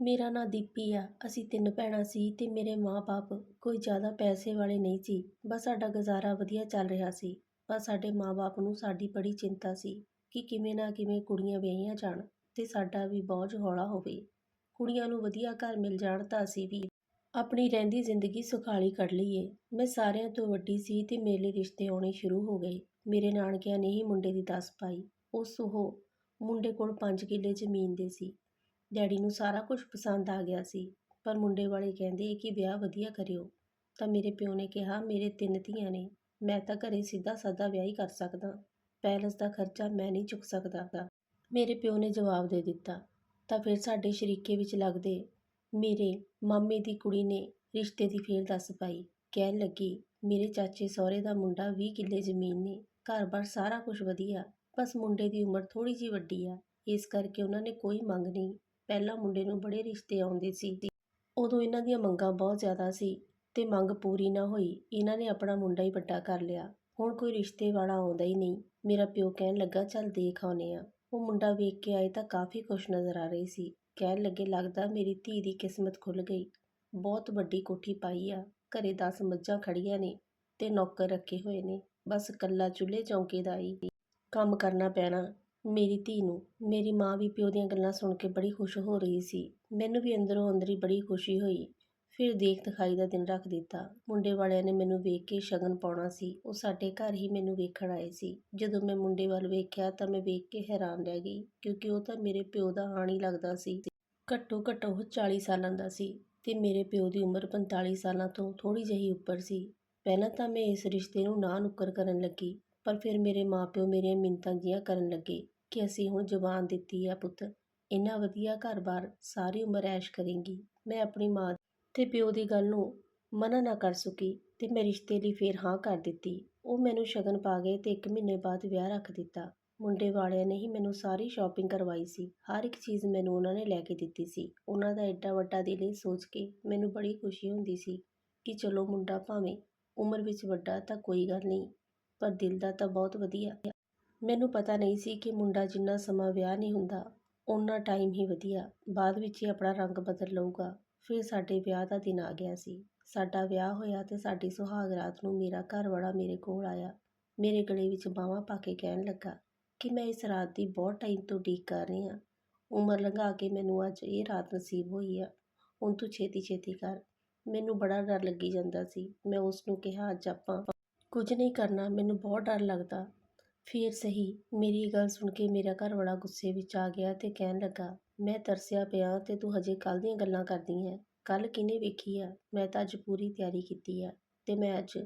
ਮੇਰਾ ਨਾਂ ਦੀਪੀ ਆ। ਅਸੀਂ ਤਿੰਨ ਭੈਣਾਂ ਸੀ ਤੇ ਮੇਰੇ ਮਾਂ-ਬਾਪ ਕੋਈ ਜ਼ਿਆਦਾ ਪੈਸੇ ਵਾਲੇ ਨਹੀਂ ਸੀ। ਬਸ ਸਾਡਾ ਗੁਜ਼ਾਰਾ ਵਧੀਆ ਚੱਲ ਰਿਹਾ ਸੀ। ਪਰ ਸਾਡੇ ਮਾਂ-ਬਾਪ ਨੂੰ ਸਾਡੀ ਬੜੀ ਚਿੰਤਾ ਸੀ ਕਿ ਕਿਵੇਂ ਨਾ ਕਿਵੇਂ ਕੁੜੀਆਂ ਵਿਆਹੀਆਂ ਜਾਣ ਤੇ ਸਾਡਾ ਵੀ ਬੋਝ ਹੌਲਾ ਹੋਵੇ। ਕੁੜੀਆਂ ਨੂੰ ਵਧੀਆ ਘਰ ਮਿਲ ਜਾਣ ਤਾਂ ਅਸੀਂ ਵੀ ਆਪਣੀ ਰਹਿੰਦੀ ਜ਼ਿੰਦਗੀ ਸੁਖਾਲੀ ਕੱਢ ਲਈਏ। ਮੈਂ ਸਾਰਿਆਂ ਤੋਂ ਵੱਡੀ ਸੀ ਤੇ ਮੇਰੇ ਰਿਸ਼ਤੇ ਆਉਣੇ ਸ਼ੁਰੂ ਹੋ ਗਏ। ਮੇਰੇ ਨਾਨਕਿਆਂ ਨੇ ਹੀ ਮੁੰਡੇ ਦੀ ਦੱਸ ਪਾਈ। ਉਸ ਉਹ ਮੁੰਡੇ ਕੋਲ 5 ਕਿੱਲੇ ਜ਼ਮੀਨ ਦੇ ਸੀ। ਡੈਡੀ ਨੂੰ ਸਾਰਾ ਕੁਝ ਪਸੰਦ ਆ ਗਿਆ ਸੀ, ਪਰ ਮੁੰਡੇ ਵਾਲੇ ਕਹਿੰਦੇ ਕਿ ਵਿਆਹ ਵਧੀਆ ਕਰਿਓ। ਤਾਂ ਮੇਰੇ ਪਿਓ ਨੇ ਕਿਹਾ, ਮੇਰੇ ਤਿੰਨ ਧੀਆਂ ਨੇ, ਮੈਂ ਤਾਂ ਘਰੇ ਸਿੱਧਾ ਸਾਦਾ ਵਿਆਹ ਹੀ ਕਰ ਸਕਦਾ। ਪੈਲਸ ਦਾ ਖਰਚਾ ਮੈਂ ਨਹੀਂ ਚੁੱਕ ਸਕਦਾ ਮੇਰੇ ਪਿਓ ਨੇ ਜਵਾਬ ਦੇ ਦਿੱਤਾ। ਤਾਂ ਫਿਰ ਸਾਡੇ ਸ਼ਰੀਕੇ ਵਿੱਚ ਲੱਗਦੇ ਮੇਰੇ ਮਾਮੇ ਦੀ ਕੁੜੀ ਨੇ ਰਿਸ਼ਤੇ ਦੀ ਫੇਰ ਦੱਸ ਪਾਈ। ਕਹਿਣ ਲੱਗੀ, ਮੇਰੇ ਚਾਚੇ ਸਹੁਰੇ ਦਾ ਮੁੰਡਾ 20 ਕਿੱਲੇ ਜ਼ਮੀਨ ਨੇ, ਘਰ-ਬਾਰ ਸਾਰਾ ਕੁਝ ਵਧੀਆ, ਬਸ ਮੁੰਡੇ ਦੀ ਉਮਰ ਥੋੜੀ ਜਿਹੀ ਵੱਡੀ ਆ, ਇਸ ਕਰਕੇ ਉਹਨਾਂ ਨੇ ਕੋਈ ਮੰਗ ਨਹੀਂ। ਪਹਿਲਾਂ ਮੁੰਡੇ ਨੂੰ ਬੜੇ ਰਿਸ਼ਤੇ ਆਉਂਦੇ ਸੀ ਉਦੋਂ ਇਹਨਾਂ ਦੀਆਂ ਮੰਗਾਂ ਬਹੁਤ ਜ਼ਿਆਦਾ ਸੀ ਤੇ ਮੰਗ ਪੂਰੀ ਨਾ ਹੋਈ। ਇਹਨਾਂ ਨੇ ਆਪਣਾ ਮੁੰਡਾ ਹੀ ਵੱਡਾ ਕਰ ਲਿਆ। ਹੁਣ ਕੋਈ ਰਿਸ਼ਤੇ ਵਾਲਾ ਆਉਂਦਾ ਹੀ ਨਹੀਂ। ਮੇਰਾ ਪਿਓ ਕਹਿਣ ਲੱਗਾ, ਚੱਲ ਦੇਖ ਆਉਨੇ ਆ ਉਹ ਮੁੰਡਾ ਵੇਖ ਕੇ ਆਏ ਤਾਂ ਕਾਫੀ ਖੁਸ਼ ਨਜ਼ਰ ਆ ਰਹੀ ਸੀ। ਕਹਿਣ ਲੱਗੇ, ਲੱਗਦਾ ਮੇਰੀ ਧੀ ਦੀ ਕਿਸਮਤ ਖੁੱਲ ਗਈ। ਬਹੁਤ ਵੱਡੀ ਕੋਠੀ ਪਾਈ ਆ। ਘਰੇ 10 ਮੱਝਾਂ ਖੜੀਆਂ ਨੇ ਤੇ ਨੌਕਰ ਰੱਖੇ ਹੋਏ ਨੇ। ਬਸ ਕੱਲਾ ਚੁੱਲ੍ਹੇ ਚੌਂਕੇ ਦਾ ਹੀ ਕੰਮ ਕਰਨਾ ਪੈਣਾ। ਮੇਰੀ ਧੀ ਨੂੰ। ਮੇਰੀ ਮਾਂ ਵੀ ਪਿਓ ਦੀਆਂ ਗੱਲਾਂ ਸੁਣ ਕੇ ਬੜੀ ਖੁਸ਼ ਹੋ ਰਹੀ ਸੀ। ਮੈਨੂੰ ਵੀ ਅੰਦਰੋਂ ਅੰਦਰ ਹੀ ਬੜੀ ਖੁਸ਼ੀ ਹੋਈ। ਫਿਰ ਦੇਖ ਦਿਖਾਈ ਦਾ ਦਿਨ ਰੱਖ ਦਿੱਤਾ। ਮੁੰਡੇ ਵਾਲਿਆਂ ਨੇ ਮੈਨੂੰ ਵੇਖ ਕੇ ਸ਼ਗਨ ਪਾਉਣਾ ਸੀ। ਉਹ ਸਾਡੇ ਘਰ ਹੀ ਮੈਨੂੰ ਵੇਖਣ ਆਏ ਸੀ। ਜਦੋਂ ਮੈਂ ਮੁੰਡੇ ਵੱਲ ਵੇਖਿਆ ਤਾਂ ਮੈਂ ਵੇਖ ਕੇ ਹੈਰਾਨ ਰਹਿ ਗਈ, ਕਿਉਂਕਿ ਉਹ ਤਾਂ ਮੇਰੇ ਪਿਓ ਦਾ ਆਣ ਹੀ ਲੱਗਦਾ ਸੀ। ਘੱਟੋ ਘੱਟ ਉਹ 40 ਸਾਲਾਂ ਦਾ ਸੀ ਤੇ ਮੇਰੇ ਪਿਓ ਦੀ ਉਮਰ 45 ਸਾਲਾਂ ਤੋਂ ਥੋੜੀ ਜਿਹੀ ਉੱਪਰ ਸੀ। ਪਹਿਲਾਂ ਤਾਂ ਮੈਂ ਇਸ ਰਿਸ਼ਤੇ ਨੂੰ ਨਾ ਨੁੱਕਰ ਕਰਨ ਲੱਗੀ। ਪਰ ਫਿਰ ਮੇਰੇ ਮਾਪਿਓ ਮੇਰੀਆਂ ਮਿੰਨਤਾਂ ਜੀਆਂ ਕਰਨ ਲੱਗੇ ਕਿ ਅਸੀਂ ਹੁਣ ਜ਼ਬਾਨ ਦਿੱਤੀ ਆ ਪੁੱਤ। ਇੰਨਾ ਵਧੀਆ ਘਰ-ਬਾਰ ਸਾਰੀ ਉਮਰ ਐਸ਼ ਕਰੇਂਗੀ। ਮੈਂ ਆਪਣੀ ਮਾਂ ਤੇ ਪਿਓ ਦੀ ਗੱਲ ਨੂੰ ਮਨਾ ਨਾ ਕਰ ਸਕੀ ਤੇ ਮੈਂ ਰਿਸ਼ਤੇ ਲਈ ਫੇਰ ਹਾਂ ਕਰ ਦਿੱਤੀ। ਉਹ ਮੈਨੂੰ ਸ਼ਗਨ ਪਾ ਗਏ ਤੇ 1 ਮਹੀਨੇ ਬਾਅਦ ਵਿਆਹ ਰੱਖ ਦਿੱਤਾ। ਮੁੰਡੇ ਵਾਲਿਆਂ ਨੇ ਹੀ ਮੈਨੂੰ ਸਾਰੀ ਸ਼ਾਪਿੰਗ ਕਰਵਾਈ ਸੀ। ਹਰ ਇੱਕ ਚੀਜ਼ ਮੈਨੂੰ ਉਹਨਾਂ ਨੇ ਲੈ ਕੇ ਦਿੱਤੀ ਸੀ। ਉਹਨਾਂ ਦਾ ਐਡਾ ਵੱਡਾ ਦਿਲ ਇਹ ਸੋਚ ਕੇ ਮੈਨੂੰ ਬੜੀ ਖੁਸ਼ੀ ਹੁੰਦੀ ਸੀ ਕਿ ਚਲੋ ਮੁੰਡਾ ਭਾਵੇਂ ਉਮਰ ਵਿੱਚ ਵੱਡਾ ਤਾਂ ਕੋਈ ਗੱਲ ਨਹੀਂ ਪਰ ਦਿਲ ਦਾ ਤਾਂ ਬਹੁਤ ਵਧੀਆ। ਮੈਨੂੰ ਪਤਾ ਨਹੀਂ ਸੀ ਕਿ ਮੁੰਡਾ ਜਿੰਨਾ ਸਮਾਂ ਵਿਆਹ ਨਹੀਂ ਹੁੰਦਾ, ਓਨਾ ਟਾਈਮ ਹੀ ਵਧੀਆ। ਬਾਅਦ ਵਿੱਚ ਹੀ ਆਪਣਾ ਰੰਗ ਬਦਲ ਲਊਗਾ। ਫਿਰ ਸਾਡੇ ਵਿਆਹ ਦਾ ਦਿਨ ਆ ਗਿਆ ਸੀ। ਸਾਡਾ ਵਿਆਹ ਹੋਇਆ ਤੇ ਸਾਡੀ ਸੁਹਾਗ ਰਾਤ ਨੂੰ ਮੇਰਾ ਘਰ ਵਾਲਾ ਮੇਰੇ ਕੋਲ ਆਇਆ। ਮੇਰੇ ਗਲੇ ਵਿੱਚ ਬਾਹਾਂ ਪਾ ਕੇ ਕਹਿਣ ਲੱਗਾ, ਕਿ ਮੈਂ ਇਸ ਰਾਤ ਦੀ ਬਹੁਤ ਟਾਈਮ ਤੋਂ ਉਡੀਕ ਕਰ ਰਹੀ ਹਾਂ। ਉਮਰ ਲੰਘਾ ਕੇ ਮੈਨੂੰ ਅੱਜ ਇਹ ਰਾਤ ਨਸੀਬ ਹੋਈ ਆ। ਹੁਣ ਤੂੰ ਛੇਤੀ ਛੇਤੀ ਕਰ। ਮੈਨੂੰ ਬੜਾ ਡਰ ਲੱਗੀ ਜਾਂਦਾ ਸੀ। ਮੈਂ ਉਸ ਨੂੰ ਕਿਹਾ, ਅੱਜ ਆਪਾਂ ਕੁਝ ਨਹੀਂ ਕਰਨਾ, ਮੈਨੂੰ ਬਹੁਤ ਡਰ ਲੱਗਦਾ। ਫਿਰ ਸਹੀ, ਮੇਰੀ ਗੱਲ ਸੁਣ ਕੇ ਮੇਰਾ ਘਰ ਵਾਲਾ ਗੁੱਸੇ ਵਿੱਚ ਆ ਗਿਆ ਤੇ ਕਹਿਣ ਲੱਗਾ, ਮੈਂ ਤਰਸਿਆ ਪਿਆ ਤੇ ਤੂੰ ਹਜੇ ਕੱਲ ਦੀਆਂ ਗੱਲਾਂ ਕਰਦੀ ਹੈ। ਕੱਲ ਕਿਨੇ ਵੇਖੀ ਆ? ਮੈਂ ਤਾਂ ਅੱਜ ਪੂਰੀ ਤਿਆਰੀ ਕੀਤੀ ਆ ਤੇ ਮੈਂ ਅੱਜ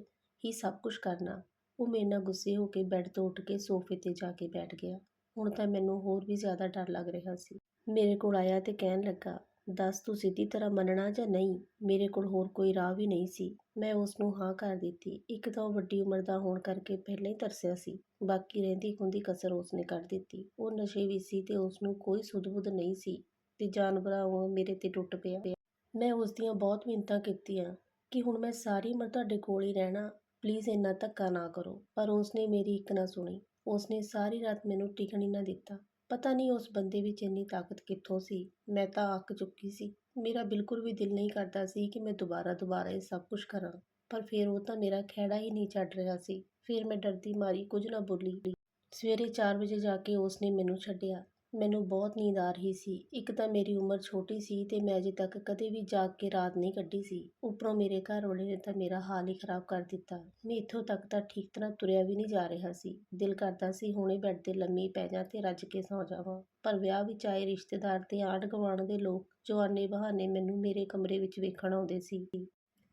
ਹੀ ਸਭ ਕੁਝ ਕਰਨਾ। ਉਹ ਮੇਰੇ ਨਾਲ ਗੁੱਸੇ ਹੋ ਕੇ ਬੈੱਡ ਤੋਂ ਉੱਠ ਕੇ ਸੋਫੇ ਤੇ ਜਾ ਕੇ ਬੈਠ ਗਿਆ। ਹੁਣ ਤਾਂ ਮੈਨੂੰ ਹੋਰ ਵੀ ਜ਼ਿਆਦਾ ਡਰ ਲੱਗ ਰਿਹਾ ਸੀ। ਮੇਰੇ ਕੋਲ ਆਇਆ ਤੇ ਕਹਿਣ ਲੱਗਾ ਦੱਸ ਤੂੰ ਸਿੱਧੀ ਤਰ੍ਹਾਂ ਮੰਨਣਾ ਜਾਂ ਨਹੀਂ? ਮੇਰੇ ਕੋਲ ਹੋਰ ਕੋਈ ਰਾਹ ਵੀ ਨਹੀਂ ਸੀ। ਮੈਂ ਉਸ ਨੂੰ ਹਾਂ ਕਰ ਦਿੱਤੀ। ਇੱਕ ਤਾਂ ਉਹ ਵੱਡੀ ਉਮਰ ਦਾ ਹੋਣ ਕਰਕੇ ਪਹਿਲਾਂ ਹੀ ਤਰਸਿਆ ਸੀ। ਬਾਕੀ ਰਹਿੰਦੀ ਖੁੰਦੀ ਕਸਰ ਉਸ ਨੇ ਕੱਢ ਦਿੱਤੀ। ਉਹ ਨਸ਼ੇ ਵੀ ਸੀ ਤੇ ਉਸ ਨੂੰ ਕੋਈ ਸੁੱਧ-ਬੁੱਧ ਨਹੀਂ ਸੀ ਤੇ ਜਾਨਵਰਾਂ ਉਹ ਮੇਰੇ ਤੇ ਟੁੱਟ ਪਿਆ। ਮੈਂ ਉਸ ਦੀਆਂ ਬਹੁਤ ਮਿੰਨਤਾਂ ਕੀਤੀਆਂ ਕਿ ਹੁਣ ਮੈਂ ਸਾਰੀ ਉਮਰ ਤੁਹਾਡੇ ਕੋਲ ਹੀ ਰਹਿਣਾ ਪਲੀਜ਼ ਇੰਨਾ ਧੱਕਾ ਨਾ ਕਰੋ। ਪਰ ਉਸ ਨੇ ਮੇਰੀ ਇੱਕ ਨਾ ਸੁਣੀ। ਉਸ ਨੇ ਸਾਰੀ ਰਾਤ ਮੈਨੂੰ ਟਿਕਣ ਹੀ ਨਾ ਦਿੱਤਾ। ਪਤਾ ਨਹੀਂ ਉਸ ਬੰਦੇ ਵਿੱਚ ਇੰਨੀ ਤਾਕਤ ਕਿੱਥੋਂ ਸੀ। ਮੈਂ ਤਾਂ ਅੱਕ ਚੁੱਕੀ ਸੀ। ਮੇਰਾ ਬਿਲਕੁਲ ਵੀ ਦਿਲ ਨਹੀਂ ਕਰਦਾ ਸੀ ਕਿ ਮੈਂ ਦੁਬਾਰਾ ਦੁਬਾਰਾ ਇਹ ਸਭ ਕੁਝ ਕਰਾਂ। ਪਰ ਫਿਰ ਉਹ ਤਾਂ ਮੇਰਾ ਖਹਿੜਾ ਹੀ ਨਹੀਂ ਛੱਡ ਰਿਹਾ ਸੀ। ਫਿਰ ਮੈਂ ਡਰਦੀ ਮਾਰੀ, ਕੁਝ ਨਾ ਬੋਲੀ। ਸਵੇਰੇ 4 ਵਜੇ ਜਾ ਕੇ ਉਸ ਨੇ ਮੈਨੂੰ ਛੱਡਿਆ। ਮੈਨੂੰ ਬਹੁਤ ਨੀਂਦ ਆ ਰਹੀ ਸੀ। ਇੱਕ ਤਾਂ ਮੇਰੀ ਉਮਰ ਛੋਟੀ ਸੀ ਅਤੇ ਮੈਂ ਅਜੇ ਤੱਕ ਕਦੇ ਵੀ ਜਾਗ ਕੇ ਰਾਤ ਨਹੀਂ ਕੱਢੀ ਸੀ। ਉੱਪਰੋਂ ਮੇਰੇ ਘਰ ਵਾਲੇ ਨੇ ਤਾਂ ਮੇਰਾ ਹਾਲ ਹੀ ਖਰਾਬ ਕਰ ਦਿੱਤਾ। ਮੈਂ ਇੱਥੋਂ ਤੱਕ ਤਾਂ ਠੀਕ ਤਰ੍ਹਾਂ ਤੁਰਿਆ ਵੀ ਨਹੀਂ ਜਾ ਰਿਹਾ ਸੀ। ਦਿਲ ਕਰਦਾ ਸੀ ਹੁਣੇ ਬੈੱਡ ਤੇ ਲੰਮੀ ਪੈ ਜਾਂ ਅਤੇ ਰੱਜ ਕੇ ਸੌਂ ਜਾਵਾਂ। ਪਰ ਵਿਆਹ ਵਿੱਚ ਆਏ ਰਿਸ਼ਤੇਦਾਰ ਅਤੇ ਆਂਢ ਗੁਆਂਢ ਦੇ ਲੋਕ ਜੋ ਆਨੇ ਬਹਾਨੇ ਮੈਨੂੰ ਮੇਰੇ ਕਮਰੇ ਵਿੱਚ ਵੇਖਣ ਆਉਂਦੇ ਸੀ।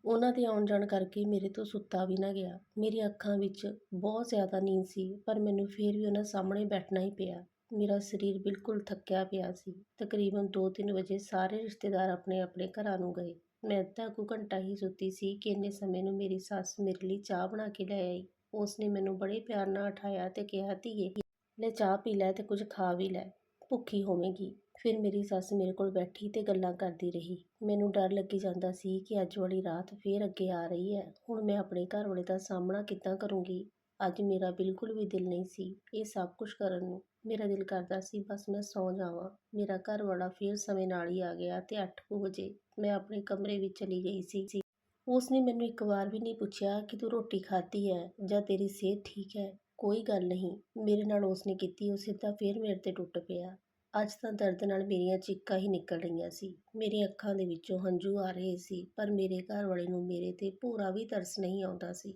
ਉਹਨਾਂ ਦੇ ਆਉਣ ਜਾਣ ਕਰਕੇ ਮੇਰੇ ਤੋਂ ਸੁੱਤਾ ਵੀ ਨਾ ਗਿਆ। ਮੇਰੀਆਂ ਅੱਖਾਂ ਵਿੱਚ ਬਹੁਤ ਜ਼ਿਆਦਾ ਨੀਂਦ ਸੀ, ਪਰ ਮੈਨੂੰ ਫਿਰ ਵੀ ਉਹਨਾਂ ਸਾਹਮਣੇ ਬੈਠਣਾ ਹੀ ਪਿਆ। ਮੇਰਾ ਸਰੀਰ ਬਿਲਕੁਲ ਥੱਕਿਆ ਪਿਆ ਸੀ। ਤਕਰੀਬਨ 2-3 ਵਜੇ ਸਾਰੇ ਰਿਸ਼ਤੇਦਾਰ ਆਪਣੇ ਆਪਣੇ ਘਰਾਂ ਨੂੰ ਗਏ। ਮੈਂ ਅੱਧਾ ਕੁ ਘੰਟਾ ਹੀ ਸੁੱਤੀ ਸੀ ਕਿ ਇੰਨੇ ਸਮੇਂ ਨੂੰ ਮੇਰੀ ਸੱਸ ਮੇਰੇ ਲਈ ਚਾਹ ਬਣਾ ਕੇ ਲੈ ਆਈ। ਉਸ ਨੇ ਮੈਨੂੰ ਬੜੇ ਪਿਆਰ ਨਾਲ ਉਠਾਇਆ ਤੇ ਕਿਹਾ, ਧੀਏ, ਲੈ ਚਾਹ ਪੀ ਲੈ ਤੇ ਕੁਝ ਖਾ ਵੀ ਲੈ। ਭੁੱਖੀ ਹੋਵੇਂਗੀ। ਫਿਰ ਮੇਰੀ ਸੱਸ ਮੇਰੇ ਕੋਲ ਬੈਠੀ ਤੇ ਗੱਲਾਂ ਕਰਦੀ ਰਹੀ। ਮੈਨੂੰ ਡਰ ਲੱਗੀ ਜਾਂਦਾ ਸੀ ਕਿ ਅੱਜ ਵਾਲੀ ਰਾਤ ਫੇਰ ਅੱਗੇ ਆ ਰਹੀ ਹੈ। ਹੁਣ ਮੈਂ ਆਪਣੇ ਘਰ ਵਾਲੇ ਦਾ ਸਾਹਮਣਾ ਕਿੱਦਾਂ ਕਰੂੰਗੀ? ਅੱਜ ਮੇਰਾ ਬਿਲਕੁਲ ਵੀ ਦਿਲ ਨਹੀਂ ਸੀ ਇਹ ਸਭ ਕੁਝ ਕਰਨ ਨੂੰ। ਮੇਰਾ ਦਿਲ ਕਰਦਾ ਸੀ, ਬਸ ਮੈਂ ਸੌਂ ਜਾਵਾਂ। ਮੇਰਾ ਘਰ ਵਾਲਾ ਫਿਰ ਸਮੇਂ ਨਾਲ ਹੀ ਆ ਗਿਆ ਤੇ 8 ਵਜੇ ਮੈਂ ਆਪਣੇ ਕਮਰੇ ਵਿੱਚ ਚਲੀ ਗਈ ਸੀ। ਉਸਨੇ ਮੈਨੂੰ ਇੱਕ ਵਾਰ ਵੀ ਨਹੀਂ ਪੁੱਛਿਆ ਕਿ ਤੂੰ ਰੋਟੀ ਖਾਧੀ ਹੈ ਜਾਂ ਤੇਰੀ ਸਿਹਤ ਠੀਕ ਹੈ। ਕੋਈ ਗੱਲ ਨਹੀਂ, ਮੇਰੇ ਨਾਲ ਉਸ ਨੇ ਕੀਤੀ ਉਹ ਸਿੱਧਾ ਫਿਰ ਮੇਰੇ ਤੇ ਟੁੱਟ ਪਿਆ। ਅੱਜ ਤਾਂ ਦਰਦ ਨਾਲ ਮੇਰੀਆਂ ਚੀਕਾਂ ਹੀ ਨਿਕਲ ਰਹੀਆਂ ਸੀ। ਮੇਰੀਆਂ ਅੱਖਾਂ ਦੇ ਵਿੱਚੋਂ ਹੰਝੂ ਆ ਰਹੇ ਸੀ, ਪਰ ਮੇਰੇ ਘਰ ਵਾਲੇ ਨੂੰ ਮੇਰੇ ਤੇ ਭੂਰਾ ਵੀ ਤਰਸ ਨਹੀਂ ਆਉਂਦਾ ਸੀ।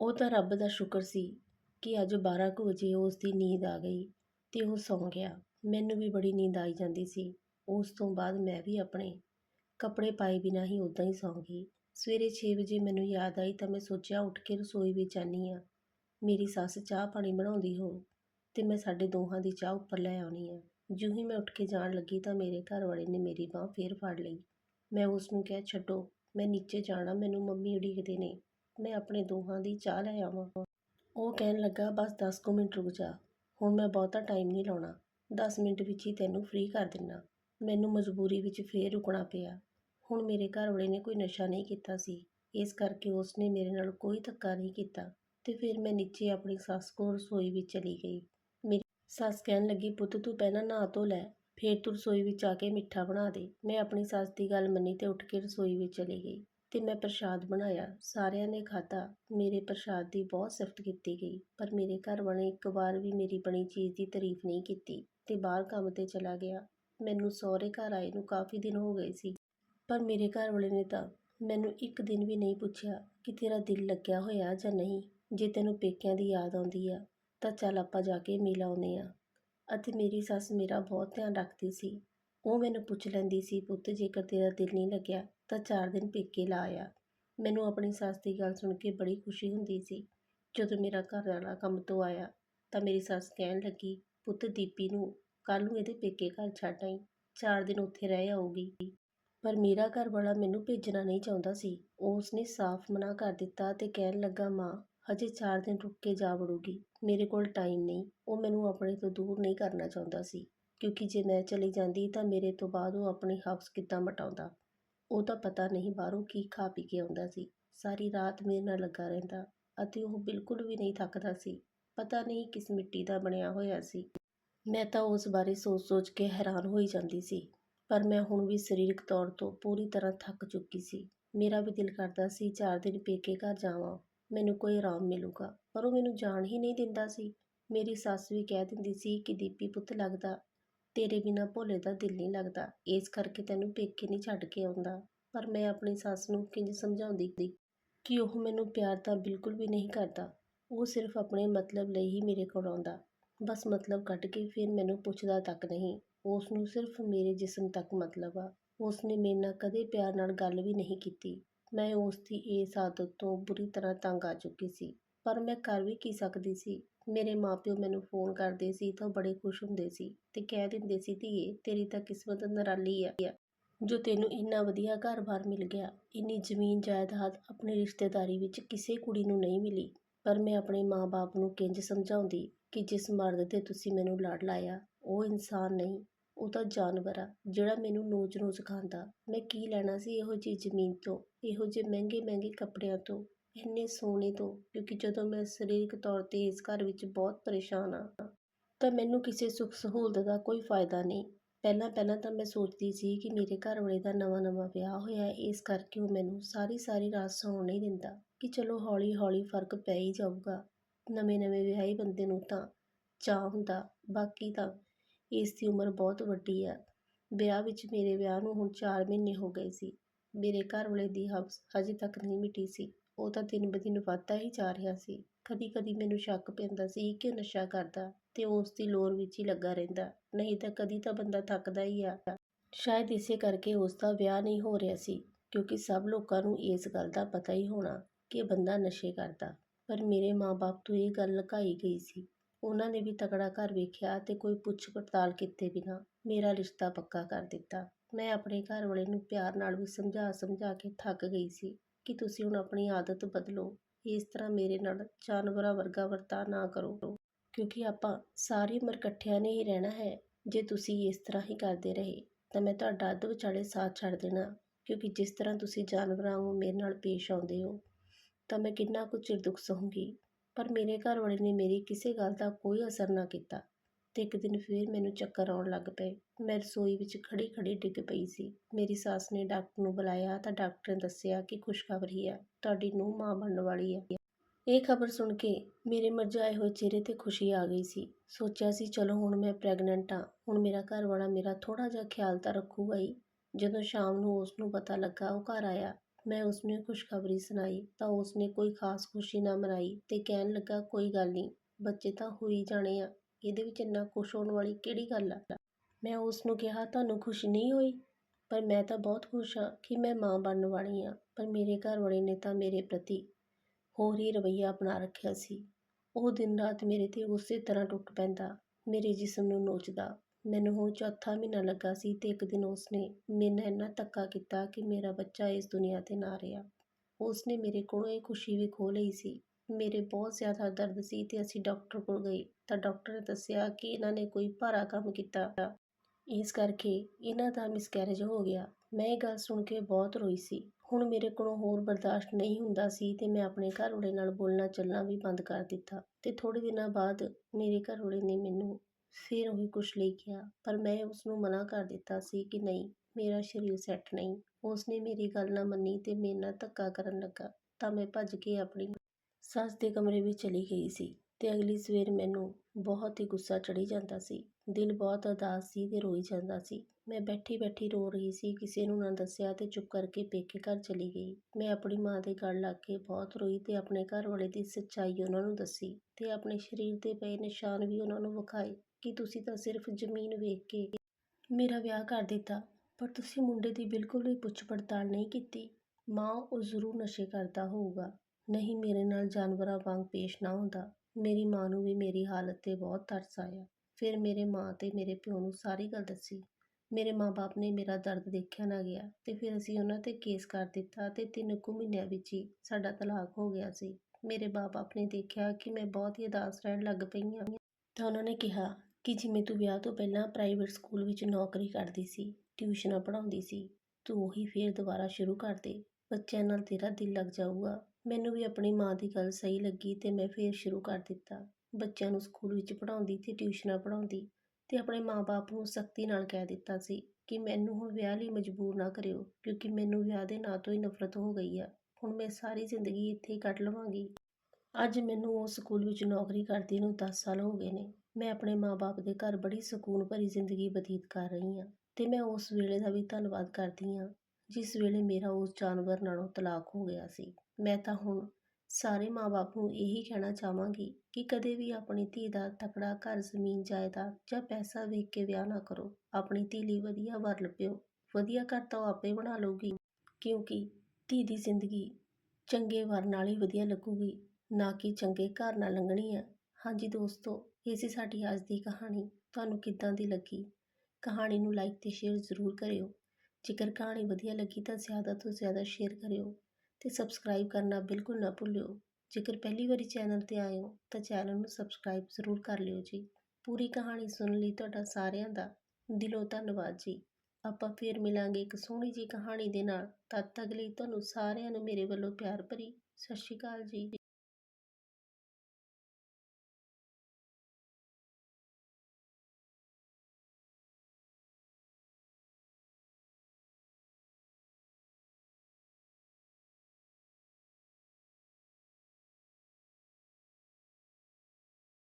ਉਹ ਤਾਂ ਰੱਬ ਦਾ ਸ਼ੁਕਰ ਸੀ ਕਿ ਅੱਜ 12 ਕੁ ਵਜੇ ਉਸ ਦੀ ਨੀਂਦ ਆ ਗਈ। ਅਤੇ ਉਹ ਸੌਂ ਗਿਆ। ਮੈਨੂੰ ਵੀ ਬੜੀ ਨੀਂਦ ਆਈ ਜਾਂਦੀ ਸੀ। ਉਸ ਤੋਂ ਬਾਅਦ ਮੈਂ ਵੀ ਆਪਣੇ ਕੱਪੜੇ ਪਾਏ ਬਿਨਾਂ ਹੀ ਉੱਦਾਂ ਹੀ ਸੌਂ ਗਈ। ਸਵੇਰੇ ਛੇ ਵਜੇ ਮੈਨੂੰ ਯਾਦ ਆਈ ਤਾਂ ਮੈਂ ਸੋਚਿਆ, ਉੱਠ ਕੇ ਰਸੋਈ ਵਿੱਚ ਜਾਂਦੀ ਹਾਂ ਮੇਰੀ ਸੱਸ ਚਾਹ ਪਾਣੀ ਬਣਾਉਂਦੀ ਹੋ ਅਤੇ ਮੈਂ ਸਾਡੇ ਦੋਹਾਂ ਦੀ ਚਾਹ ਉੱਪਰ ਲੈ ਆਉਣੀ ਆ। ਜਿਉਂ ਹੀ ਮੈਂ ਉੱਠ ਕੇ ਜਾਣ ਲੱਗੀ ਤਾਂ ਮੇਰੇ ਘਰ ਵਾਲੇ ਨੇ ਮੇਰੀ ਬਾਂਹ ਫੇਰ ਫੜ ਲਈ। ਮੈਂ ਉਸ ਨੂੰ ਕਿਹਾ, ਛੱਡੋ, ਮੈਂ ਨੀਚੇ ਜਾਣਾ, ਮੈਨੂੰ ਮੰਮੀ ਉਡੀਕਦੇ ਨੇ। ਮੈਂ ਆਪਣੇ ਦੋਹਾਂ ਦੀ ਚਾਹ ਲੈ ਆਵਾਂ। ਉਹ ਕਹਿਣ ਲੱਗਾ, ਬਸ 10 ਕੁ ਮਿੰਟ ਰੁਕ ਜਾ। ਹੁਣ ਮੈਂ ਬਹੁਤਾ ਟਾਈਮ ਨਹੀਂ ਲਾਉਣਾ। 10 ਮਿੰਟ ਵਿੱਚ ਹੀ ਤੈਨੂੰ ਫ੍ਰੀ ਕਰ ਦਿੰਨਾ। ਮੈਨੂੰ ਮਜਬੂਰੀ ਵਿੱਚ ਫੇਰ ਰੁਕਣਾ ਪਿਆ। ਹੁਣ ਮੇਰੇ ਘਰ ਵਾਲੇ ਨੇ ਕੋਈ ਨਸ਼ਾ ਨਹੀਂ ਕੀਤਾ ਸੀ। ਇਸ ਕਰਕੇ ਉਸਨੇ ਮੇਰੇ ਨਾਲ ਕੋਈ ਧੱਕਾ ਨਹੀਂ ਕੀਤਾ ਤੇ ਫਿਰ ਮੈਂ ਨੀਚੇ ਆਪਣੀ ਸੱਸ ਕੋਲ ਰਸੋਈ ਵਿੱਚ ਚਲੀ ਗਈ। ਮੇਰੀ ਸੱਸ ਕਹਿਣ ਲੱਗੀ, ਪੁੱਤ, ਤੂੰ ਪਹਿਲਾਂ ਨਹਾ ਧੋ ਲੈ, ਫੇਰ ਤੂੰ ਰਸੋਈ ਵਿੱਚ ਆ ਕੇ ਮਿੱਠਾ ਬਣਾ ਦੇ। ਮੈਂ ਆਪਣੀ ਸੱਸ ਦੀ ਗੱਲ ਮੰਨੀ ਤੇ ਉੱਠ ਕੇ ਰਸੋਈ ਵਿੱਚ ਚਲੀ ਗਈ। ਤੇ ਮੈਂ ਪ੍ਰਸ਼ਾਦ ਬਣਾਇਆ। ਸਾਰਿਆਂ ਨੇ ਖਾਧਾ। ਮੇਰੇ ਪ੍ਰਸ਼ਾਦ ਦੀ ਬਹੁਤ ਸਿਫਤ ਕੀਤੀ ਗਈ, ਪਰ ਮੇਰੇ ਘਰ ਵਾਲੇ ਇੱਕ ਵਾਰ ਵੀ ਮੇਰੀ ਬਣੀ ਚੀਜ਼ ਦੀ ਤਾਰੀਫ ਨਹੀਂ ਕੀਤੀ ਤੇ ਬਾਹਰ ਕੰਮ ਤੇ ਚਲਾ ਗਿਆ। ਮੈਨੂੰ ਸਹੁਰੇ ਘਰ ਆਏ ਨੂੰ ਕਾਫੀ ਦਿਨ ਹੋ ਗਏ ਸੀ, ਪਰ ਮੇਰੇ ਘਰ ਵਾਲੇ ਨੇ ਤਾਂ ਮੈਨੂੰ ਇੱਕ ਦਿਨ ਵੀ ਨਹੀਂ ਪੁੱਛਿਆ ਕਿ ਤੇਰਾ ਦਿਲ ਲੱਗਿਆ ਹੋਇਆ ਜਾਂ ਨਹੀਂ। ਜੇ ਤੈਨੂੰ ਪੇਕਿਆਂ ਦੀ ਯਾਦ ਆਉਂਦੀ ਆ, ਤਾਂ ਚੱਲ ਆਪਾਂ ਜਾ ਕੇ ਮਿਲ ਆਉਂਦੇ ਆ ਅਤੇ ਮੇਰੀ ਸੱਸ ਮੇਰਾ ਬਹੁਤ ਧਿਆਨ ਰੱਖਦੀ ਸੀ। ਉਹ ਮੈਨੂੰ ਪੁੱਛ ਲੈਂਦੀ ਸੀ, ਪੁੱਤ, ਜੇਕਰ ਤੇਰਾ ਦਿਲ ਨਹੀਂ ਲੱਗਿਆ ਤਾਂ ਚਾਰ ਦਿਨ ਪੇਕੇ ਲਾ ਆਇਆ। ਮੈਨੂੰ ਆਪਣੀ ਸੱਸ ਦੀ ਗੱਲ ਸੁਣ ਕੇ ਬੜੀ ਖੁਸ਼ੀ ਹੁੰਦੀ ਸੀ। ਜਦੋਂ ਮੇਰਾ ਘਰ ਵਾਲਾ ਕੰਮ ਤੋਂ ਆਇਆ, ਤਾਂ ਮੇਰੀ ਸੱਸ ਕਹਿਣ ਲੱਗੀ, ਪੁੱਤ ਦੀਪੀ ਨੂੰ ਕੱਲ ਨੂੰ ਇਹਦੇ ਪੇਕੇ ਘਰ ਛੱਡ ਆਈ। ਚਾਰ ਦਿਨ ਉੱਥੇ ਰਹਿ ਆਊਗੀ। ਪਰ ਮੇਰਾ ਘਰ ਵਾਲਾ ਮੈਨੂੰ ਭੇਜਣਾ ਨਹੀਂ ਚਾਹੁੰਦਾ ਸੀ। ਉਸ ਨੇ ਸਾਫ਼ ਮਨਾ ਕਰ ਦਿੱਤਾ ਤੇ ਕਹਿਣ ਲੱਗਾ, ਮਾਂ, ਹਜੇ ਚਾਰ ਦਿਨ ਰੁਕ ਕੇ ਜਾ ਵੜੂਗੀ। ਮੇਰੇ ਕੋਲ ਟਾਈਮ ਨਹੀਂ। ਉਹ ਮੈਨੂੰ ਆਪਣੇ ਤੋਂ ਦੂਰ ਨਹੀਂ ਕਰਨਾ ਚਾਹੁੰਦਾ ਸੀ। ਕਿਉਂਕਿ ਜੇ ਮੈਂ ਚਲੀ ਜਾਂਦੀ ਤਾਂ ਮੇਰੇ ਤੋਂ ਬਾਅਦ ਉਹ ਆਪਣੀ ਹਫ਼ਸ ਕਿੱਦਾਂ ਮਟਾਉਂਦਾ? ਉਹ ਤਾਂ ਪਤਾ ਨਹੀਂ ਬਾਹਰੋਂ ਕੀ ਖਾ ਪੀ ਕੇ ਆਉਂਦਾ ਸੀ। ਸਾਰੀ ਰਾਤ ਮੇਰੇ ਨਾਲ ਲੱਗਾ ਰਹਿੰਦਾ ਅਤੇ ਉਹ ਬਿਲਕੁਲ ਵੀ ਨਹੀਂ ਥੱਕਦਾ ਸੀ। ਪਤਾ ਨਹੀਂ ਕਿਸ ਮਿੱਟੀ ਦਾ ਬਣਿਆ ਹੋਇਆ ਸੀ। ਮੈਂ ਤਾਂ ਉਸ ਬਾਰੇ ਸੋਚ-ਸੋਚ ਕੇ ਹੈਰਾਨ ਹੋਈ ਜਾਂਦੀ ਸੀ, ਪਰ ਮੈਂ ਹੁਣ ਵੀ ਸਰੀਰਕ ਤੌਰ ਤੋਂ ਪੂਰੀ ਤਰ੍ਹਾਂ ਥੱਕ ਚੁੱਕੀ ਸੀ। ਮੇਰਾ ਵੀ ਦਿਲ ਕਰਦਾ ਸੀ ਚਾਰ ਦਿਨ ਪੇਕੇ ਘਰ ਜਾਵਾਂ। ਮੈਨੂੰ ਕੋਈ ਆਰਾਮ ਮਿਲੂਗਾ, ਪਰ ਉਹ ਮੈਨੂੰ ਜਾਣ ਹੀ ਨਹੀਂ ਦਿੰਦਾ ਸੀ। ਮੇਰੀ ਸੱਸ ਵੀ ਕਹਿ ਦਿੰਦੀ ਸੀ ਕਿ ਦੀਪੀ ਪੁੱਤ ਲੱਗਦਾ ਤੇਰੇ ਬਿਨਾ ਭੋਲੇ ਦਾ ਦਿਲ ਨਹੀਂ ਲੱਗਦਾ। ਇਸ ਕਰਕੇ ਤੈਨੂੰ ਪੇਕੇ ਨਹੀਂ ਛੱਡ ਕੇ ਆਉਂਦਾ। ਪਰ ਮੈਂ ਆਪਣੀ ਸੱਸ ਨੂੰ ਕਿੰਜ ਸਮਝਾਉਂਦੀ ਸੀ ਕਿ ਉਹ ਮੈਨੂੰ ਪਿਆਰ ਤਾਂ ਬਿਲਕੁਲ ਵੀ ਨਹੀਂ ਕਰਦਾ। ਉਹ ਸਿਰਫ ਆਪਣੇ ਮਤਲਬ ਲਈ ਹੀ ਮੇਰੇ ਕੋਲ ਆਉਂਦਾ। ਬਸ ਮਤਲਬ ਕੱਢ ਕੇ ਫਿਰ ਮੈਨੂੰ ਪੁੱਛਦਾ ਤੱਕ ਨਹੀਂ। ਉਸ ਨੂੰ ਸਿਰਫ ਮੇਰੇ ਜਿਸਮ ਤੱਕ ਮਤਲਬ ਆ। ਉਸ ਨੇ ਮੇਰੇ ਨਾਲ ਕਦੇ ਪਿਆਰ ਨਾਲ ਗੱਲ ਵੀ ਨਹੀਂ ਕੀਤੀ। ਮੈਂ ਉਸ ਦੀ ਇਸ ਆਦਤ ਤੋਂ ਬੁਰੀ ਤਰ੍ਹਾਂ ਤੰਗ ਆ ਚੁੱਕੀ ਸੀ। ਪਰ ਮੈਂ ਕਰ ਵੀ ਕੀ ਸਕਦੀ ਸੀ? ਮੇਰੇ ਮਾਂ ਪਿਓ ਮੈਨੂੰ ਫੋਨ ਕਰਦੇ ਸੀ ਤਾਂ ਬੜੇ ਖੁਸ਼ ਹੁੰਦੇ ਸੀ ਤੇ ਕਹਿ ਦਿੰਦੇ ਸੀ, ਧੀਏ, ਤੇਰੀ ਤਾਂ ਕਿਸਮਤ ਨਰਾਲੀ ਆ। ਜੋ ਤੈਨੂੰ ਇੰਨਾ ਵਧੀਆ ਘਰ-ਬਾਰ ਮਿਲ ਗਿਆ, ਇੰਨੀ ਜ਼ਮੀਨ ਜਾਇਦਾਦ ਆਪਣੀ ਰਿਸ਼ਤੇਦਾਰੀ ਵਿੱਚ ਕਿਸੇ ਕੁੜੀ ਨੂੰ ਨਹੀਂ ਮਿਲੀ। ਪਰ ਮੈਂ ਆਪਣੇ ਮਾਂ-ਬਾਪ ਨੂੰ ਕਿੰਜ ਸਮਝਾਉਂਦੀ ਕਿ ਜਿਸ ਮਰਦ ਤੇ ਤੁਸੀਂ ਮੈਨੂੰ ਲੜ ਲਾਇਆ, ਉਹ ਇਨਸਾਨ ਨਹੀਂ, ਉਹ ਤਾਂ ਜਾਨਵਰ ਆ, ਜਿਹੜਾ ਮੈਨੂੰ ਨੋਚ-ਨੋਚ ਖਾਂਦਾ। ਮੈਂ ਕੀ ਲੈਣਾ ਸੀ ਇਹੋ ਜਿਹੀ ਜ਼ਮੀਨ ਤੋਂ, ਇਹੋ ਜਿਹੇ ਮਹਿੰਗੇ-ਮਹਿੰਗੇ ਕੱਪੜਿਆਂ ਤੋਂ? ਇੰਨੇ ਸੋਹਣੇ ਤੋਂ, ਕਿਉਂਕਿ ਜਦੋਂ ਮੈਂ ਸਰੀਰਕ ਤੌਰ ਤੇ ਇਸ ਘਰ ਵਿੱਚ ਬਹੁਤ ਪਰੇਸ਼ਾਨ ਆ ਤਾਂ ਮੈਨੂੰ ਕਿਸੇ ਸੁੱਖ ਸਹੂਲਤ ਦਾ ਕੋਈ ਫਾਇਦਾ ਨਹੀਂ। ਪਹਿਲਾਂ ਪਹਿਲਾਂ ਤਾਂ ਮੈਂ ਸੋਚਦੀ ਸੀ ਕਿ ਮੇਰੇ ਘਰ ਵਾਲੇ ਦਾ ਨਵਾਂ-ਨਵਾਂ ਵਿਆਹ ਹੋਇਆ ਇਸ ਕਰਕੇ ਉਹ ਮੈਨੂੰ ਸਾਰੀ ਸਾਰੀ ਰਾਤ ਸੌਣ ਨਹੀਂ ਦਿੰਦਾ, ਕਿ ਚਲੋ ਹੌਲੀ-ਹੌਲੀ ਫ਼ਰਕ ਪੈ ਹੀ ਜਾਊਗਾ। ਨਵੇਂ-ਨਵੇਂ ਵਿਆਹੇ ਬੰਦੇ ਨੂੰ ਤਾਂ ਚਾਅ ਹੁੰਦਾ, ਬਾਕੀ ਤਾਂ ਇਸ ਦੀ ਉਮਰ ਬਹੁਤ ਵੱਡੀ ਆ ਵਿਆਹ ਵਿੱਚ ਮੇਰੇ ਵਿਆਹ ਨੂੰ ਹੁਣ 4 ਮਹੀਨੇ ਹੋ ਗਏ ਸੀ। ਮੇਰੇ ਘਰ ਵਾਲੇ ਦੀ ਹਬਸ ਹਜੇ ਤੱਕ ਨਹੀਂ ਮਿਟੀ ਸੀ। ਉਹ ਤਾਂ ਦਿਨ ਬ ਦਿਨ ਵੱਧਦਾ ਹੀ ਜਾ ਰਿਹਾ ਸੀ। ਕਦੀ-ਕਦੀ ਮੈਨੂੰ ਸ਼ੱਕ ਪੈਂਦਾ ਸੀ ਕਿ ਉਹ ਨਸ਼ਾ ਕਰਦਾ ਤੇ ਉਸ ਦੀ ਲੋਰ ਵਿੱਚ ਹੀ ਲੱਗਾ ਰਹਿੰਦਾ। ਨਹੀਂ ਤਾਂ ਕਦੀ ਤਾਂ ਬੰਦਾ ਥੱਕਦਾ ਹੀ ਆ। ਸ਼ਾਇਦ ਇਸੇ ਕਰਕੇ ਉਸ ਦਾ ਵਿਆਹ ਨਹੀਂ ਹੋ ਰਿਹਾ ਸੀ, ਕਿਉਂਕਿ ਸਭ ਲੋਕਾਂ ਨੂੰ ਇਸ ਗੱਲ ਦਾ ਪਤਾ ਹੀ ਹੋਣਾ ਕਿ ਬੰਦਾ ਨਸ਼ੇ ਕਰਦਾ। ਪਰ ਮੇਰੇ ਮਾਪੇ ਤੋਂ ਇਹ ਗੱਲ ਲੁਕਾਈ ਗਈ ਸੀ। ਉਹਨਾਂ ਨੇ ਵੀ ਤਕੜਾ ਘਰ ਵੇਖਿਆ ਤੇ ਕੋਈ ਪੁੱਛ ਪੜਤਾਲ ਕੀਤੇ ਬਿਨਾਂ ਮੇਰਾ ਰਿਸ਼ਤਾ ਪੱਕਾ ਕਰ ਦਿੱਤਾ। ਮੈਂ ਆਪਣੇ ਘਰ ਵਾਲੇ ਨੂੰ ਪਿਆਰ ਨਾਲ ਵੀ ਸਮਝਾ ਸਮਝਾ ਕੇ ਥੱਕ ਗਈ ਸੀ। ਕਿ ਤੁਸੀਂ ਹੁਣ ਆਪਣੀ ਆਦਤ ਬਦਲੋ। ਇਸ ਤਰ੍ਹਾਂ ਮੇਰੇ ਨਾਲ ਜਾਨਵਰਾਂ ਵਰਗਾ ਵਰਤਾਅ ਨਾ ਕਰੋ। ਕਿਉਂਕਿ ਆਪਾਂ ਸਾਰੀ ਉਮਰ ਇਕੱਠਿਆਂ ਨੇ ਹੀ ਰਹਿਣਾ ਹੈ। ਜੇ ਤੁਸੀਂ ਇਸ ਤਰ੍ਹਾਂ ਹੀ ਕਰਦੇ ਰਹੇ, ਤਾਂ ਮੈਂ ਤੁਹਾਡਾ ਅੱਧ ਵਿਚਾਲੇ ਸਾਥ ਛੱਡ ਦੇਣਾ। ਕਿਉਂਕਿ ਜਿਸ ਤਰ੍ਹਾਂ ਤੁਸੀਂ ਜਾਨਵਰਾਂ ਵਾਂਗੂ ਮੇਰੇ ਨਾਲ ਪੇਸ਼ ਆਉਂਦੇ ਹੋ, ਤਾਂ ਮੈਂ ਕਿੰਨਾ ਕੁ ਚਿਰ ਦੁੱਖ ਸਹੂੰਗੀ। ਪਰ ਮੇਰੇ ਘਰ ਵਾਲੇ ਨੇ ਮੇਰੀ ਕਿਸੇ ਗੱਲ ਦਾ ਕੋਈ ਅਸਰ ਨਾ ਕੀਤਾ। ਅਤੇ ਇੱਕ ਦਿਨ ਫਿਰ ਮੈਨੂੰ ਚੱਕਰ ਆਉਣ ਲੱਗ ਪਏ। ਮੈਂ ਰਸੋਈ ਵਿੱਚ ਖੜ੍ਹੀ ਖੜ੍ਹੀ ਡਿੱਗ ਪਈ ਸੀ। ਮੇਰੀ ਸੱਸ ਨੇ ਡਾਕਟਰ ਨੂੰ ਬੁਲਾਇਆ ਤਾਂ ਡਾਕਟਰ ਨੇ ਦੱਸਿਆ ਕਿ ਖੁਸ਼ਖਬਰੀ ਹੈ, ਤੁਹਾਡੀ ਨੂੰਹ ਮਾਂ ਬਣਨ ਵਾਲੀ ਹੈ। ਇਹ ਖਬਰ ਸੁਣ ਕੇ ਮੇਰੇ ਮਰਜਾਏ ਹੋਏ ਚਿਹਰੇ ਤੇ ਖੁਸ਼ੀ ਆ ਗਈ ਸੀ। ਸੋਚਿਆ ਸੀ, ਚਲੋ ਹੁਣ ਮੈਂ ਪ੍ਰੈਗਨੈਂਟ ਹਾਂ। ਹੁਣ ਮੇਰਾ ਘਰ ਵਾਲਾ ਮੇਰਾ ਥੋੜਾ ਜਿਹਾ ਖਿਆਲ ਤਾਂ ਰੱਖੂਗਾ ਹੀ। ਜਦੋਂ ਸ਼ਾਮ ਨੂੰ ਉਸ ਨੂੰ ਪਤਾ ਲੱਗਾ, ਉਹ ਘਰ ਆਇਆ। ਮੈਂ ਉਸ ਨੂੰ ਖੁਸ਼ਖਬਰੀ ਸੁਣਾਈ ਤਾਂ ਉਸ ਨੇ ਕੋਈ ਖਾਸ ਖੁਸ਼ੀ ਨਾ ਮਨਾਈ ਤੇ ਕਹਿਣ ਲੱਗਾ, ਕੋਈ ਗੱਲ ਨਹੀਂ, ਬੱਚੇ ਤਾਂ ਹੋ ਹੀ ਜਾਣੇ ਆ। ਇਹਦੇ ਵਿੱਚ ਇੰਨਾ ਖੁਸ਼ ਹੋਣ ਵਾਲੀ ਕਿਹੜੀ ਗੱਲ ਆ? ਮੈਂ ਉਸ ਨੂੰ ਕਿਹਾ, ਤੁਹਾਨੂੰ ਖੁਸ਼ੀ ਨਹੀਂ ਹੋਈ? ਪਰ ਮੈਂ ਤਾਂ ਬਹੁਤ ਖੁਸ਼ ਹਾਂ ਕਿ ਮੈਂ ਮਾਂ ਬਣਨ ਵਾਲੀ ਹਾਂ। ਪਰ ਮੇਰੇ ਘਰ ਵਾਲੇ ਨੇ ਤਾਂ ਮੇਰੇ ਪ੍ਰਤੀ ਹੋਰ ਹੀ ਰਵੱਈਆ ਅਪਣਾ ਰੱਖਿਆ ਸੀ। ਉਹ ਦਿਨ ਰਾਤ ਮੇਰੇ ਤੇ ਉਸੇ ਤਰ੍ਹਾਂ ਟੁੱਟ ਪੈਂਦਾ, ਮੇਰੇ ਜਿਸਮ ਨੂੰ ਨੋਚਦਾ। ਮੈਨੂੰ ਹੁਣ ਚੌਥਾ ਮਹੀਨਾ ਲੱਗਾ ਸੀ ਤੇ ਇੱਕ ਦਿਨ ਉਸਨੇ ਮੇਰੇ ਨਾਲ ਇੰਨਾ ਧੱਕਾ ਕੀਤਾ ਕਿ ਮੇਰਾ ਬੱਚਾ ਇਸ ਦੁਨੀਆ ਤੇ ਨਾ ਰਿਹਾ। ਉਸਨੇ ਮੇਰੇ ਕੋਲੋਂ ਇਹ ਖੁਸ਼ੀ ਵੀ ਖੋਹ ਲਈ ਸੀ। ਮੇਰੇ ਬਹੁਤ ਜ਼ਿਆਦਾ ਦਰਦ ਸੀ ਤੇ ਅਸੀਂ ਡਾਕਟਰ ਕੋਲ ਗਏ। ਤਾਂ ਡਾਕਟਰ ਨੇ ਦੱਸਿਆ ਕਿ ਇਹਨਾਂ ਨੇ ਕੋਈ ਭਾਰਾ ਕੰਮ ਕੀਤਾ। ਇਸ ਕਰਕੇ ਇਹਨਾਂ ਦਾ ਮਿਸਕੈਰੇਜ ਹੋ ਗਿਆ। ਮੈਂ ਇਹ ਗੱਲ ਸੁਣ ਕੇ ਬਹੁਤ ਰੋਈ ਸੀ। ਹੁਣ ਮੇਰੇ ਕੋਲੋਂ ਹੋਰ ਬਰਦਾਸ਼ਤ ਨਹੀਂ ਹੁੰਦਾ ਸੀ ਤੇ ਮੈਂ ਆਪਣੇ ਘਰ ਵਾਲੇ ਨਾਲ ਬੋਲਣਾ ਚੱਲਣਾ ਵੀ ਬੰਦ ਕਰ ਦਿੱਤਾ ਤੇ ਥੋੜੇ ਦਿਨਾਂ ਬਾਅਦ ਮੇਰੇ ਘਰ ਵਾਲੇ ਨੇ ਮੈਨੂੰ ਫਿਰ ਉਹੀ ਕੁਛ ਲਈ ਕਿਹਾ। ਪਰ ਮੈਂ ਉਸ ਨੂੰ ਮਨਾ ਕਰ ਦਿੱਤਾ ਸੀ ਕਿ ਨਹੀਂ, ਮੇਰਾ ਸਰੀਰ ਸੈੱਟ ਨਹੀਂ। ਉਸ ਨੇ ਮੇਰੀ ਗੱਲ ਨਾ ਮੰਨੀ ਤੇ ਮੇਰੇ ਨਾਲ ਧੱਕਾ ਕਰਨ ਲੱਗਾ। ਤਾਂ ਮੈਂ ਭੱਜ ਕੇ ਆਪਣੀ ਸੱਸ ਦੇ ਕਮਰੇ ਵਿੱਚ ਚਲੀ ਗਈ ਸੀ ਤੇ ਅਗਲੀ ਸਵੇਰ ਮੈਨੂੰ ਬਹੁਤ ਹੀ ਗੁੱਸਾ ਚੜੀ ਜਾਂਦਾ ਸੀ। ਦਿਲ ਬਹੁਤ ਉਦਾਸ ਸੀ ਤੇ ਰੋਈ ਜਾਂਦਾ ਸੀ। ਮੈਂ ਬੈਠੀ ਬੈਠੀ ਰੋ ਰਹੀ ਸੀ, ਕਿਸੇ ਨੂੰ ਨਾ ਦੱਸਿਆ ਤੇ ਚੁੱਪ ਕਰਕੇ ਪੇਕੇ ਘਰ ਚਲੀ ਗਈ। ਮੈਂ ਆਪਣੀ ਮਾਂ ਦੇ ਗਲ ਲੱਗ ਕੇ ਬਹੁਤ ਰੋਈ ਤੇ ਆਪਣੇ ਘਰ ਵਾਲੇ ਦੀ ਸੱਚਾਈ ਉਹਨਾਂ ਨੂੰ ਦੱਸੀ ਤੇ ਆਪਣੇ ਸਰੀਰ ਤੇ ਪਏ ਨਿਸ਼ਾਨ ਵੀ ਉਹਨਾਂ ਨੂੰ ਵਿਖਾਏ ਕਿ ਤੁਸੀਂ ਤਾਂ ਸਿਰਫ ਜ਼ਮੀਨ ਵੇਖ ਕੇ ਮੇਰਾ ਵਿਆਹ ਕਰ ਦਿੱਤਾ, ਪਰ ਤੁਸੀਂ ਮੁੰਡੇ ਦੀ ਬਿਲਕੁਲ ਵੀ ਪੁੱਛ ਪੜਤਾਲ ਨਹੀਂ ਕੀਤੀ। ਮਾਂ ਉਹ ਜ਼ਰੂਰ ਨਸ਼ੇ ਕਰਦਾ ਹੋਊਗਾ। ਨਹੀਂ ਮੇਰੇ ਨਾਲ ਜਾਨਵਰਾਂ ਵਾਂਗ ਪੇਸ਼ ਨਾ ਹੁੰਦਾ। ਮੇਰੀ ਮਾਂ ਨੂੰ ਵੀ ਮੇਰੀ ਹਾਲਤ ਤੇ ਬਹੁਤ ਤਰਸ ਆਇਆ। ਫਿਰ ਮੇਰੇ ਮਾਂ ਤੇ ਮੇਰੇ ਪਿਓ ਨੂੰ ਸਾਰੀ ਗੱਲ ਦੱਸੀ। ਮੇਰੇ ਮਾਂ ਬਾਪ ਨੇ ਮੇਰਾ ਦਰਦ ਦੇਖਿਆ ਨਾ ਗਿਆ ਤੇ ਫਿਰ ਅਸੀਂ ਉਹਨਾਂ ਤੇ ਕੇਸ ਕਰ ਦਿੱਤਾ ਤੇ ਤਿੰਨ ਕੁ ਮਹੀਨਿਆਂ ਵਿੱਚ ਹੀ ਸਾਡਾ ਤਲਾਕ ਹੋ ਗਿਆ ਸੀ। ਮੇਰੇ ਮਾਂ ਬਾਪ ਨੇ ਦੇਖਿਆ ਕਿ ਮੈਂ ਬਹੁਤ ਹੀ ਉਦਾਸ ਰਹਿਣ ਲੱਗ ਪਈ ਹਾਂ। ਤਾਂ ਉਹਨਾਂ ਨੇ ਕਿਹਾ ਕਿ ਜਿਵੇਂ ਤੂੰ ਵਿਆਹ ਤੋਂ ਪਹਿਲਾਂ ਪ੍ਰਾਈਵੇਟ ਸਕੂਲ ਵਿੱਚ ਨੌਕਰੀ ਕਰਦੀ ਸੀ, ਟਿਊਸ਼ਨਾਂ ਪੜ੍ਹਾਉਂਦੀ ਸੀ, ਤੂੰ ਉਹੀ ਫੇਰ ਦੁਬਾਰਾ ਸ਼ੁਰੂ ਕਰ ਦੇ। ਬੱਚਿਆਂ ਨਾਲ ਤੇਰਾ ਦਿਲ ਲੱਗ ਜਾਊਗਾ। ਮੈਨੂੰ ਵੀ ਆਪਣੀ ਮਾਂ ਦੀ ਗੱਲ ਸਹੀ ਲੱਗੀ ਅਤੇ ਮੈਂ ਫਿਰ ਸ਼ੁਰੂ ਕਰ ਦਿੱਤਾ। ਬੱਚਿਆਂ ਨੂੰ ਸਕੂਲ ਵਿੱਚ ਪੜ੍ਹਾਉਂਦੀ ਅਤੇ ਟਿਊਸ਼ਨਾਂ ਪੜ੍ਹਾਉਂਦੀ ਅਤੇ ਆਪਣੇ ਮਾਂ ਬਾਪ ਨੂੰ ਸਖਤੀ ਨਾਲ ਕਹਿ ਦਿੱਤਾ ਸੀ ਕਿ ਮੈਨੂੰ ਹੁਣ ਵਿਆਹ ਲਈ ਮਜਬੂਰ ਨਾ ਕਰਿਓ ਕਿਉਂਕਿ ਮੈਨੂੰ ਵਿਆਹ ਦੇ ਨਾਂ ਤੋਂ ਹੀ ਨਫ਼ਰਤ ਹੋ ਗਈ ਆ। ਹੁਣ ਮੈਂ ਸਾਰੀ ਜ਼ਿੰਦਗੀ ਇੱਥੇ ਹੀ ਕੱਟ ਲਵਾਂਗੀ। ਅੱਜ ਮੈਨੂੰ ਉਸ ਸਕੂਲ ਵਿੱਚ ਨੌਕਰੀ ਕਰਦੀ ਨੂੰ 10 ਸਾਲ ਹੋ ਗਏ ਨੇ। ਮੈਂ ਆਪਣੇ ਮਾਪੇ ਦੇ ਘਰ ਬੜੀ ਸਕੂਨ ਭਰੀ ਜ਼ਿੰਦਗੀ ਬਤੀਤ ਕਰ ਰਹੀ ਹਾਂ ਤੇ ਮੈਂ ਉਸ ਵੇਲੇ ਦਾ ਵੀ ਧੰਨਵਾਦ ਕਰਦੀ ਹਾਂ ਜਿਸ ਵੇਲੇ ਮੇਰਾ ਉਸ ਜਾਨਵਰ ਨਾਲੋਂ ਤਲਾਕ ਹੋ ਗਿਆ ਸੀ। ਮੈਂ ਤਾਂ ਹੁਣ ਸਾਰੇ ਮਾਂ ਬਾਪ ਨੂੰ ਇਹੀ ਕਹਿਣਾ ਚਾਹਾਂਗੀ ਕਿ ਕਦੇ ਵੀ ਆਪਣੀ ਧੀ ਦਾ ਤਕੜਾ ਘਰ, ਜ਼ਮੀਨ, ਜਾਇਦਾਦ ਜਾਂ ਪੈਸਾ ਵੇਖ ਕੇ ਵਿਆਹ ਨਾ ਕਰੋ। ਆਪਣੀ ਧੀ ਲਈ ਵਧੀਆ ਵਰ ਲੱਭਿਓ। ਵਧੀਆ ਘਰ ਤਾਂ ਉਹ ਆਪੇ ਬਣਾ ਲਊਗੀ, ਕਿਉਂਕਿ ਧੀ ਦੀ ਜ਼ਿੰਦਗੀ ਚੰਗੇ ਵਰ ਨਾਲ ਹੀ ਵਧੀਆ ਲੱਗੂਗੀ, ਨਾ ਕਿ ਚੰਗੇ ਘਰ ਨਾਲ ਲੰਘਣੀ ਹੈ। ਹਾਂਜੀ ਦੋਸਤੋ, ਇਹ ਸੀ ਸਾਡੀ ਅੱਜ ਦੀ ਕਹਾਣੀ। ਤੁਹਾਨੂੰ ਕਿੱਦਾਂ ਦੀ ਲੱਗੀ? ਕਹਾਣੀ ਨੂੰ ਲਾਈਕ ਤੇ ਸ਼ੇਅਰ ਜ਼ਰੂਰ ਕਰਿਓ। ਜੇਕਰ ਕਹਾਣੀ ਵਧੀਆ ਲੱਗੀ ਤਾਂ ਜ਼ਿਆਦਾ ਤੋਂ ਜ਼ਿਆਦਾ ਸ਼ੇਅਰ ਕਰਿਓ। ਤੇ ਸਬਸਕ੍ਰਾਈਬ ਕਰਨਾ ਬਿਲਕੁਲ ਨਾ ਭੁੱਲਿਓ। ਜੇਕਰ ਪਹਿਲੀ ਵਾਰੀ ਚੈਨਲ ਤੇ ਆਏ ਹੋ, ਤਾਂ ਚੈਨਲ ਨੂੰ ਸਬਸਕ੍ਰਾਈਬ ਜ਼ਰੂਰ ਕਰ ਲਿਓ ਜੀ। ਪੂਰੀ ਕਹਾਣੀ ਸੁਣਨ ਲਈ ਤੁਹਾਡਾ ਸਾਰਿਆਂ ਦਾ ਦਿਲੋਂ ਧੰਨਵਾਦ ਜੀ। ਆਪਾਂ ਫੇਰ ਮਿਲਾਂਗੇ ਇੱਕ ਸੋਹਣੀ ਜੀ ਕਹਾਣੀ ਦੇ ਨਾਲ। ਤਦ ਤੱਕ ਲਈ ਤੁਹਾਨੂੰ ਸਾਰਿਆਂ ਨੂੰ ਮੇਰੇ ਵੱਲੋਂ ਪਿਆਰ ਭਰੀ ਸਤਿ ਸ਼੍ਰੀ ਅਕਾਲ ਜੀ।